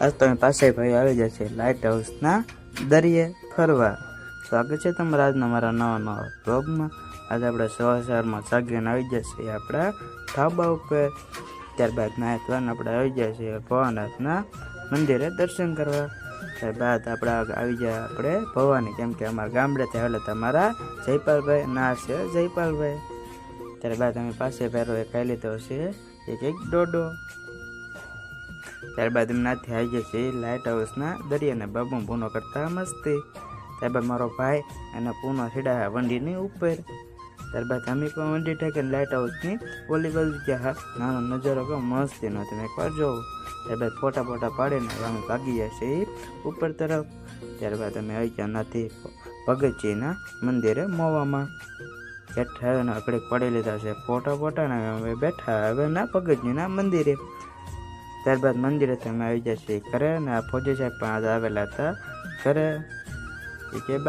આજ તો અહીં પાસે ભાઈ આવી જશે લાઇટ હાઉસના દરિયે ફરવા. સ્વાગત છે તમારા આજના મારા નવા નવા બ્લોગમાં આજે આપણે સવા શહેરમાં જાગીને આવી જશે આપણા ધાબા ઉપર. ત્યારબાદ નાય ધોઈને આપણે આવી જશે ભવાનાથના મંદિરે દર્શન કરવા. ત્યારબાદ આપણે આવી જાય આપણે ભવાની, કેમ કે અમારા ગામડેથી આવેલા તમારા જયપાલભાઈ, ના છે જયપાલભાઈ. ત્યારબાદ અમે પાસે પહેરો એ ખાઈ લીધો છે એક એક ડોડો ત્યારબાદ એમનાથી આવી જશે લાઇટ હાઉસના દરિયાને બાબુ પૂનો કરતા મસ્તી. ત્યારબાદ મારો ભાઈ અને પૂનો સીડા વંડીની ઉપર. ત્યારબાદ અમે પણ વંડી ઠેકીને લાઇટ હાઉસની ઓલી બાજુ ગયા. નાનો નજારો કહો મસ્તીનો તમે એકવાર જોવો. ત્યારબાદ ફોટા ફોટા પાડીને અમે ભાગી જશે ઉપર તરફ. ત્યારબાદ અમે આવી ગયા નથી ભગતજીના મંદિરે મોવામાં. બેઠા હવે આપણે પડી લીધા છે ફોટા ફોટા ને હવે બેઠા હવે ના ભગતજીના મંદિરે. ત્યારબાદ મંદિરે તમે આવી જશે ઘરે અને આ ફોજી સાહેબ પણ આવેલા હતા. ઘરે. કે